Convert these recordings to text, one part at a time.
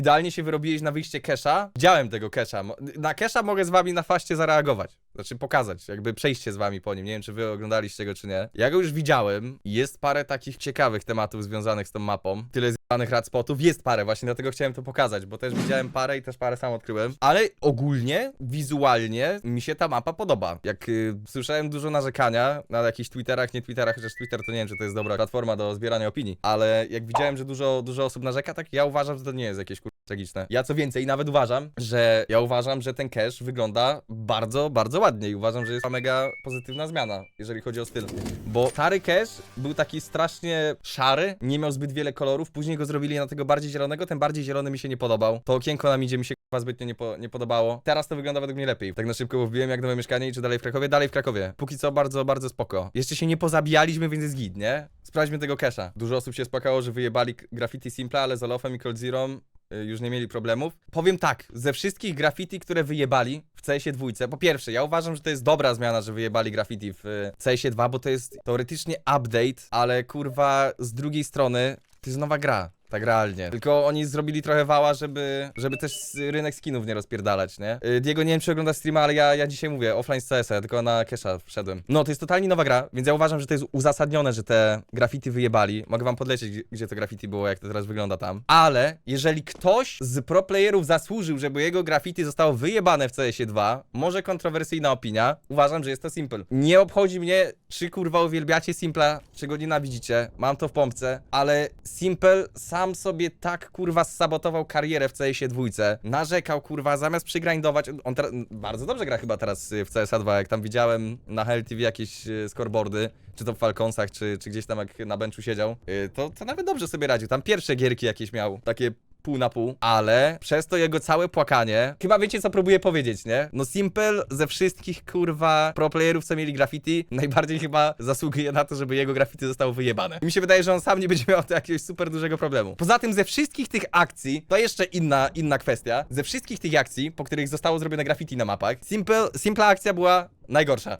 Idealnie się wyrobiłeś na wyjście kesha. Widziałem tego kesha. Na kesha mogę z wami na faście zareagować. Znaczy pokazać, jakby przejście z wami po nim. Nie wiem, czy wy oglądaliście go, czy nie. Ja go już widziałem. Jest parę takich ciekawych tematów związanych z tą mapą. Tyle zjebanych rad spotów. Jest parę, właśnie dlatego chciałem to pokazać, bo też widziałem parę i też parę sam odkryłem. Ale ogólnie, wizualnie mi się ta mapa podoba. Jak y, słyszałem dużo narzekania na jakichś Twitterach, nie Twitterach, chociaż Twitter to nie wiem, czy to jest dobra platforma do zbierania opinii, ale jak widziałem, że dużo, dużo osób narzeka, tak ja uważam, że to nie jest jakieś. Tragiczne. Ja co więcej, nawet uważam, że ja uważam, że ten cache wygląda bardzo, bardzo ładnie i uważam, że jest to mega pozytywna zmiana, jeżeli chodzi o styl. Bo stary cache był taki strasznie szary, nie miał zbyt wiele kolorów, później go zrobili na tego bardziej zielonego, ten bardziej zielony mi się nie podobał. To okienko na midzie mi się chyba zbytnio nie, po, nie podobało. Teraz to wygląda według mnie lepiej. Tak na szybko, wbiłem jak nowe mieszkanie i czy dalej w Krakowie? Dalej w Krakowie. Póki co bardzo, bardzo spoko. Jeszcze się nie pozabijaliśmy, więc jest git, nie? Sprawdźmy tego cache'a. Dużo osób się spakało, że wyjebali graffiti Simpla, ale z Olofem i Cold Zero już nie mieli problemów. Powiem tak, ze wszystkich graffiti, które wyjebali w CS-ie dwójce, po pierwsze, ja uważam, że to jest dobra zmiana, że wyjebali graffiti w y, CS-ie 2, bo to jest teoretycznie update, ale kurwa z drugiej strony to jest nowa gra. Tak realnie. Tylko oni zrobili trochę wała, żeby, żeby też rynek skinów nie rozpierdalać, nie? Y, Diego, nie wiem czy oglądasz streama, ale ja, ja dzisiaj mówię offline z CS-a, tylko na Kesha wszedłem. No, to jest totalnie nowa gra, więc ja uważam, że to jest uzasadnione, że te graffiti wyjebali. Mogę wam podlecieć, gdzie, to graffiti było, jak to teraz wygląda tam. Ale jeżeli ktoś z pro playerów zasłużył, żeby jego graffiti zostało wyjebane w CS-ie 2, może kontrowersyjna opinia, uważam, że jest to Simple. Nie obchodzi mnie, czy kurwa uwielbiacie Simpla, czy go nienawidzicie, mam to w pompce, ale Simple sam sobie tak kurwa sabotował karierę w CS-ie dwójce. Narzekał kurwa, zamiast przygrindować, on teraz bardzo dobrze gra chyba teraz y, w CSA 2, jak tam widziałem na Hell TV jakieś y, scoreboardy, czy to w Falconsach, czy, czy gdzieś tam jak na benchu siedział, y, to, to nawet dobrze sobie radził. Tam pierwsze gierki jakieś miał, takie pół na pół, ale przez to jego całe płakanie, chyba wiecie co próbuję powiedzieć, nie? No Simple ze wszystkich kurwa pro playerów, co mieli graffiti, najbardziej chyba zasługuje na to, żeby jego graffiti zostało wyjebane. I mi się wydaje, że on sam nie będzie miał tu jakiegoś super dużego problemu. Poza tym ze wszystkich tych akcji, to jeszcze inna, inna kwestia, ze wszystkich tych akcji, po których zostało zrobione graffiti na mapach, Simple, Simpla akcja była najgorsza.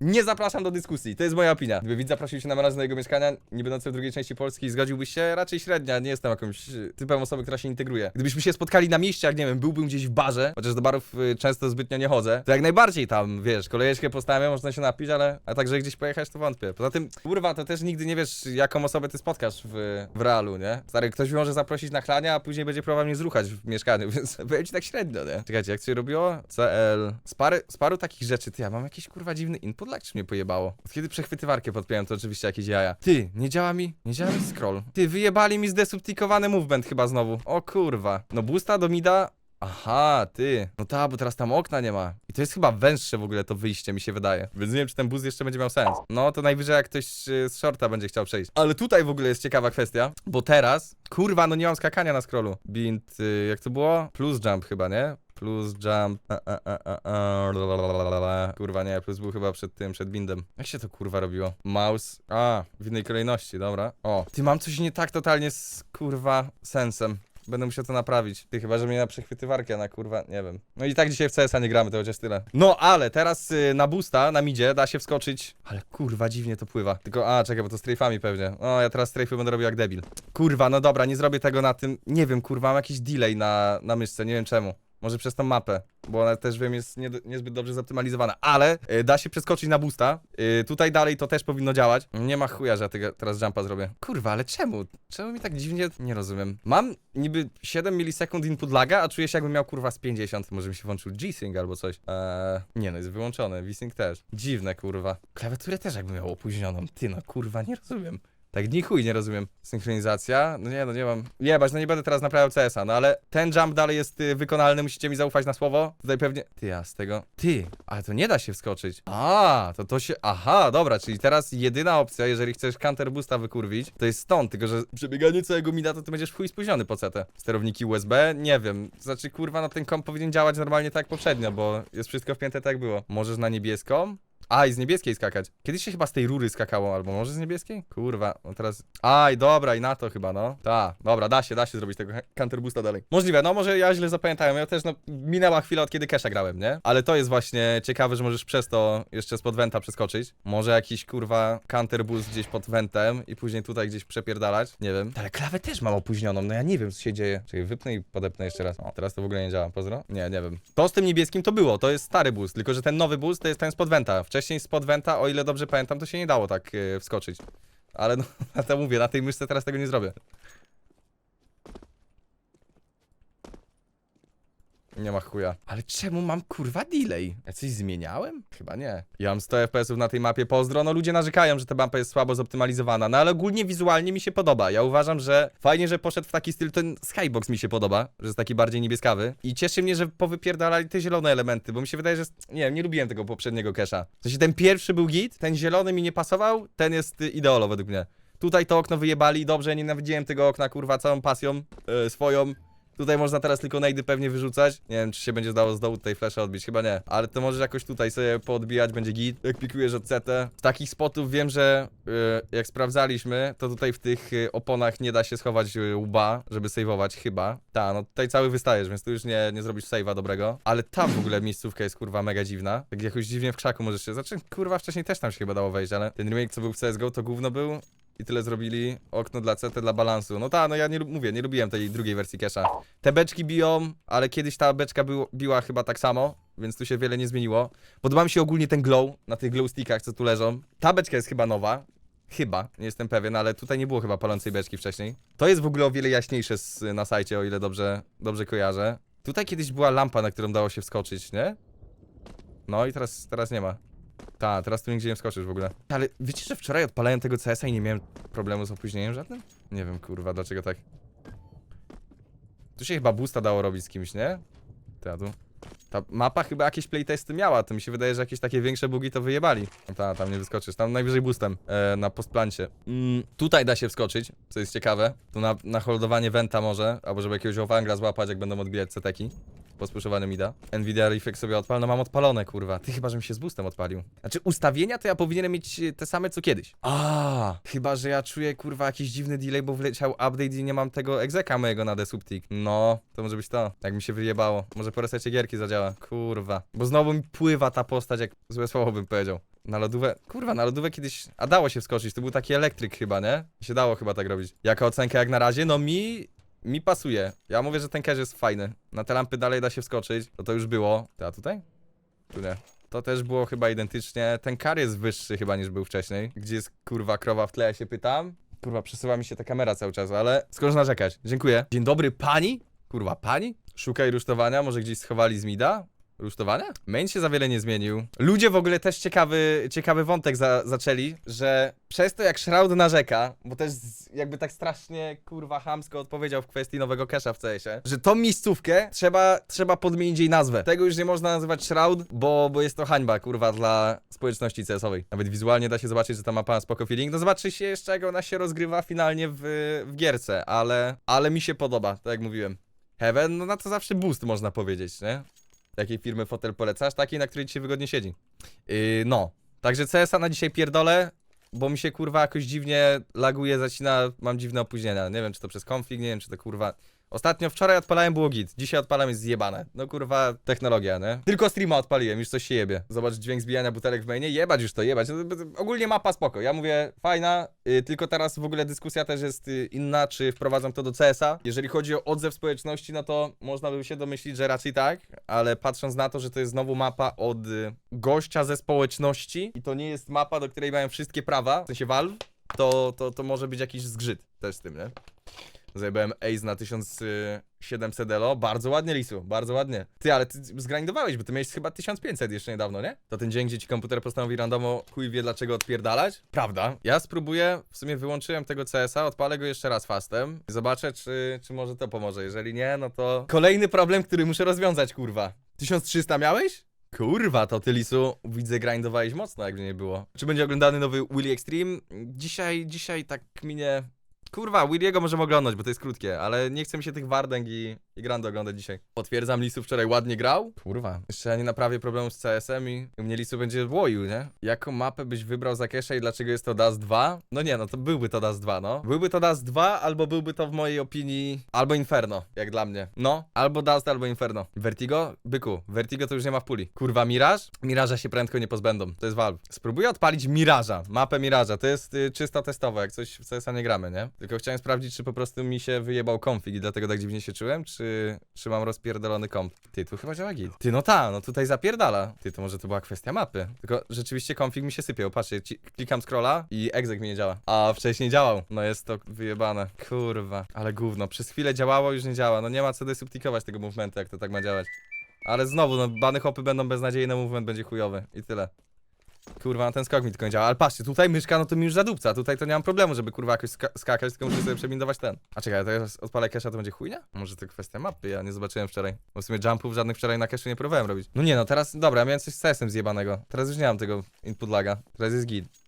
Nie zapraszam do dyskusji, to jest moja opinia. Gdyby widz zaprosił się na raz do jego mieszkania, nie będący w drugiej części Polski, zgodziłbyś się? Raczej średnia, nie jestem jakąś y, typem osoby, która się integruje. Gdybyśmy się spotkali na mieście, jak nie wiem, byłbym gdzieś w barze, chociaż do barów y, często zbytnio nie chodzę, to jak najbardziej tam, wiesz, kolejeczkę postawię, można się napić, ale a także gdzieś pojechać, to wątpię. Poza tym, kurwa, to też nigdy nie wiesz, jaką osobę ty spotkasz w, w realu, nie? Stary, ktoś mnie może zaprosić na chlania, a później będzie próbował mnie zruchać w mieszkaniu, więc powiem ci tak średnio, nie? Czekajcie, jak się robiło? CL. Z, pary, z paru takich rzeczy, ty, ja mam jakiś kurwa dziwny input lag, czy mnie pojebało? Od kiedy przechwytywarkę podpiąłem, to oczywiście jakieś jaja. Ty, nie działa mi, nie działa mi scroll. Ty, wyjebali mi zdesubtikowany movement chyba znowu. O kurwa. No boosta do mida, Aha, ty. No ta, bo teraz tam okna nie ma. I to jest chyba węższe w ogóle to wyjście, mi się wydaje. Więc nie wiem, czy ten boost jeszcze będzie miał sens. No to najwyżej jak ktoś y, z shorta będzie chciał przejść. Ale tutaj w ogóle jest ciekawa kwestia, bo teraz, kurwa, no nie mam skakania na scrollu. Bint, y, jak to było? Plus jump chyba, nie? Plus jump. A, a, a, a, a, lalalala. Kurwa, nie, plus był chyba przed tym, przed bindem. Jak się to kurwa robiło? Mouse. A, w innej kolejności, dobra. O, ty mam coś nie tak totalnie z kurwa sensem. Będę musiał to naprawić. Ty chyba, że mnie na przechwytywarkę, na kurwa, nie wiem. No i tak dzisiaj w CS-a nie gramy, to chociaż tyle. No, ale teraz y, na boosta, na midzie, da się wskoczyć. Ale kurwa, dziwnie to pływa. Tylko, a, czekaj, bo to strajfami pewnie. O, ja teraz strajfy będę robił jak debil. Kurwa, no dobra, nie zrobię tego na tym. Nie wiem, kurwa, mam jakiś delay na, na myszce, nie wiem czemu. Może przez tą mapę, bo ona też wiem jest nie, niezbyt dobrze zoptymalizowana, ale y, da się przeskoczyć na boosta. Y, tutaj dalej to też powinno działać. Nie ma chuja, że tego teraz jumpa zrobię. Kurwa, ale czemu? Czemu mi tak dziwnie? Nie rozumiem. Mam niby 7 milisekund input laga, a czuję się jakbym miał kurwa z 50. Może mi się włączył G-Sync albo coś. Eee, nie no, jest wyłączony, V-Sync też. Dziwne kurwa. Klawiaturę też jakbym miał opóźnioną. Ty no kurwa, nie rozumiem. Tak ni chuj nie rozumiem. Synchronizacja? No nie, no nie mam. Jebać, no nie będę teraz naprawiał CS-a, no ale ten jump dalej jest y, wykonalny, musicie mi zaufać na słowo. Tutaj pewnie... Ty, a z tego... Ty, ale to nie da się wskoczyć. A, to to się... Aha, dobra, czyli teraz jedyna opcja, jeżeli chcesz counter boosta wykurwić, to jest stąd, tylko że przebieganie całego mida, to ty będziesz w chuj spóźniony po CT. Sterowniki USB? Nie wiem. Znaczy, kurwa, no ten komp powinien działać normalnie tak jak poprzednio, bo jest wszystko wpięte tak jak było. Możesz na niebieską? A, i z niebieskiej skakać. Kiedyś się chyba z tej rury skakało, albo może z niebieskiej? Kurwa, no teraz... Aj, dobra, i na to chyba, no. Ta, dobra, da się, da się zrobić tego counter boosta dalej. Możliwe, no może ja źle zapamiętałem, ja też, no, minęła chwila od kiedy Kesha grałem, nie? Ale to jest właśnie ciekawe, że możesz przez to jeszcze spod wenta przeskoczyć. Może jakiś, kurwa, counter boost gdzieś pod wentem i później tutaj gdzieś przepierdalać, nie wiem. Ale klawę też mam opóźnioną, no ja nie wiem, co się dzieje. Czyli wypnę i podepnę jeszcze raz. O, teraz to w ogóle nie działa, pozdro? Nie, nie wiem. To z tym niebieskim to było, to jest stary boost, tylko że ten nowy boost to jest ten spod wenta. Wcześniej spod wenta, o ile dobrze pamiętam, to się nie dało tak yy, wskoczyć. Ale no, na to mówię, na tej myszce teraz tego nie zrobię. Nie ma chuja. Ale czemu mam kurwa delay? Ja coś zmieniałem? Chyba nie. Ja mam 100 FPS-ów na tej mapie, pozdro. No ludzie narzekają, że ta mapa jest słabo zoptymalizowana, no ale ogólnie wizualnie mi się podoba. Ja uważam, że fajnie, że poszedł w taki styl, ten skybox mi się podoba, że jest taki bardziej niebieskawy. I cieszy mnie, że powypierdalali te zielone elementy, bo mi się wydaje, że... Nie nie lubiłem tego poprzedniego kesha. W sensie ten pierwszy był git, ten zielony mi nie pasował, ten jest y, ideolo według mnie. Tutaj to okno wyjebali, dobrze, nienawidziłem tego okna, kurwa, całą pasją yy, swoją. Tutaj można teraz tylko najdy pewnie wyrzucać. Nie wiem, czy się będzie dało z dołu tej flesze odbić, chyba nie. Ale to możesz jakoś tutaj sobie poodbijać, będzie git. Jak pikujesz od CT. Z takich spotów wiem, że yy, jak sprawdzaliśmy, to tutaj w tych yy, oponach nie da się schować yy, łba, żeby saveować chyba. Ta, no tutaj cały wystajesz, więc tu już nie, nie zrobisz save'a dobrego. Ale tam w ogóle miejscówka jest kurwa mega dziwna. Tak jakoś dziwnie w krzaku możesz się... Znaczy, kurwa, wcześniej też tam się chyba dało wejść, ale ten remake, co był w CSGO, to gówno był. I tyle zrobili. Okno dla CT, dla balansu. No ta, no ja nie mówię, nie lubiłem tej drugiej wersji Kesha. Te beczki biją, ale kiedyś ta beczka był, biła chyba tak samo, więc tu się wiele nie zmieniło. Podoba mi się ogólnie ten glow na tych glow stickach, co tu leżą. Ta beczka jest chyba nowa. Chyba, nie jestem pewien, ale tutaj nie było chyba palącej beczki wcześniej. To jest w ogóle o wiele jaśniejsze z, na sajcie, o ile dobrze, dobrze kojarzę. Tutaj kiedyś była lampa, na którą dało się wskoczyć, nie? No i teraz, teraz nie ma. Ta, teraz tu nigdzie nie wskoczysz w ogóle. Ale wiecie, że wczoraj odpalałem tego CS-a i nie miałem problemu z opóźnieniem żadnym? Nie wiem, kurwa, dlaczego tak. Tu się chyba boosta dało robić z kimś, nie? Ta, tu. Ta mapa chyba jakieś playtesty miała, to mi się wydaje, że jakieś takie większe bugi to wyjebali. Ta, tam nie wyskoczysz, tam najwyżej boostem e, na postplancie. Mm, tutaj da się wskoczyć, co jest ciekawe. Tu na, na holdowanie Venta może, albo żeby jakiegoś owangla złapać, jak będą odbijać ceteki. Po spuszowaniu mida. Nvidia Reflex sobie odpal, no mam odpalone, kurwa. Ty chyba, że mi się z boostem odpalił. Znaczy ustawienia to ja powinienem mieć e, te same co kiedyś. A, chyba, że ja czuję, kurwa, jakiś dziwny delay, bo wleciał update i nie mam tego egzeka mojego na desubtik. No, to może być to. Jak mi się wyjebało. Może po resecie gierki zadziała. Kurwa. Bo znowu mi pływa ta postać, jak złe słowo bym powiedział. Na lodówę, kurwa, na lodówę kiedyś, a dało się wskoczyć, to był taki elektryk chyba, nie? Się dało chyba tak robić. Jaka ocenka jak na razie? No mi, mi pasuje. Ja mówię, że ten cache jest fajny. Na te lampy dalej da się wskoczyć, to to już było. A tutaj? Tu nie. To też było chyba identycznie. Ten kar jest wyższy chyba niż był wcześniej. Gdzie jest kurwa krowa w tle, ja się pytam. Kurwa, przesuwa mi się ta kamera cały czas, ale skoro narzekać. Dziękuję. Dzień dobry, pani? Kurwa, pani? Szukaj rusztowania, może gdzieś schowali z mida? Rusztowania? Main się za wiele nie zmienił. Ludzie w ogóle też ciekawy, ciekawy wątek za, zaczęli, że przez to jak Shroud narzeka, bo też z- jakby tak strasznie kurwa hamsko odpowiedział w kwestii nowego cache'a w CS-ie, że tą miejscówkę trzeba, trzeba podmienić jej nazwę. Tego już nie można nazywać Shroud, bo, bo jest to hańba kurwa dla społeczności CS-owej. Nawet wizualnie da się zobaczyć, że ta mapa ma spoko feeling. No zobaczy się jeszcze jak ona się rozgrywa finalnie w, w gierce, ale, ale mi się podoba, tak jak mówiłem. Heaven, no na to zawsze boost można powiedzieć, nie? Jakiej firmy fotel polecasz? Takiej, na której ci się wygodnie siedzi. Yy, no. Także CS-a na dzisiaj pierdolę, bo mi się kurwa jakoś dziwnie laguje, zacina, mam dziwne opóźnienia. Nie wiem, czy to przez konflikt, nie wiem, czy to kurwa... Ostatnio, wczoraj odpalałem było git, dzisiaj odpalam jest zjebane. No kurwa, technologia, nie? Tylko streama odpaliłem, już coś się jebie. Zobacz dźwięk zbijania butelek w mainie, jebać już to, jebać. No, Ogólnie mapa spoko, ja mówię fajna, y, tylko teraz w ogóle dyskusja też jest y, inna, czy wprowadzam to do CS-a. Jeżeli chodzi o odzew społeczności, no to można by się domyślić, że raczej tak, ale patrząc na to, że to jest znowu mapa od y, gościa ze społeczności i to nie jest mapa, do której mają wszystkie prawa, w sensie Valve, to, to, to może być jakiś zgrzyt też z tym, nie? Zajebałem Ace na 1700 elo. Bardzo ładnie, Lisu, bardzo ładnie. Ty, ale ty zgrindowałeś, bo ty miałeś chyba 1500 jeszcze niedawno, nie? To ten dzień, gdzie ci komputer postanowi randomo chuj wie dlaczego odpierdalać? Prawda. Ja spróbuję, w sumie wyłączyłem tego CS-a, odpalę go jeszcze raz fastem. Zobaczę, czy, czy może to pomoże. Jeżeli nie, no to kolejny problem, który muszę rozwiązać, kurwa. 1300 miałeś? Kurwa, to ty Lisu, widzę, grindowałeś mocno, jakby nie było. Czy będzie oglądany nowy Willy Extreme? Dzisiaj, dzisiaj tak minie Kurwa, Williego możemy oglądać, bo to jest krótkie, ale nie chce mi się tych Wardęg i, i Grando oglądać dzisiaj. Potwierdzam, Lisu wczoraj ładnie grał. Kurwa, jeszcze nie naprawię problemu z CS-em i u mnie Lisu będzie łoił, nie? Jaką mapę byś wybrał za Kesha i dlaczego jest to Dust 2? No nie, no to byłby to Dust 2, no. Byłby to Dust 2, albo byłby to w mojej opinii, albo Inferno, jak dla mnie. No, albo Dust, albo Inferno. Vertigo? Byku, Vertigo to już nie ma w puli. Kurwa, Mirage? Miraża się prędko nie pozbędą. To jest Valve. Spróbuję odpalić Miraża, mapę Miraża. To jest y, czysto testowo, jak coś w CS-a nie gramy, nie? Tylko chciałem sprawdzić, czy po prostu mi się wyjebał config i dlatego tak dziwnie się czułem, czy, czy mam rozpierdolony komp. Ty, tu chyba działa git. Ty, no ta, no tutaj zapierdala. Ty, to może to była kwestia mapy. Tylko rzeczywiście config mi się sypiał. Patrzcie, ci, klikam scrolla i exec mi nie działa. A wcześniej działał. No jest to wyjebane. Kurwa. Ale gówno. Przez chwilę działało, już nie działa. No nie ma co desubtikować tego movementu, jak to tak ma działać. Ale znowu, no bany hopy będą beznadziejne, movement będzie chujowy. I tyle. Kurwa, na ten skok mi tylko nie działa. Ale patrzcie, tutaj myszka, no to mi już zadupca. Tutaj to nie mam problemu, żeby kurwa jakoś ska skakać, tylko muszę sobie przebindować ten. A czekaj, to teraz odpalę cache'a, to będzie chujnia? Może to kwestia mapy, ja nie zobaczyłem wczoraj. Bo w sumie jumpów żadnych wczoraj na cache'u nie próbowałem robić. No nie no, teraz, dobra, miałem coś z CS-em zjebanego. Teraz już nie mam tego input laga. Teraz jest git.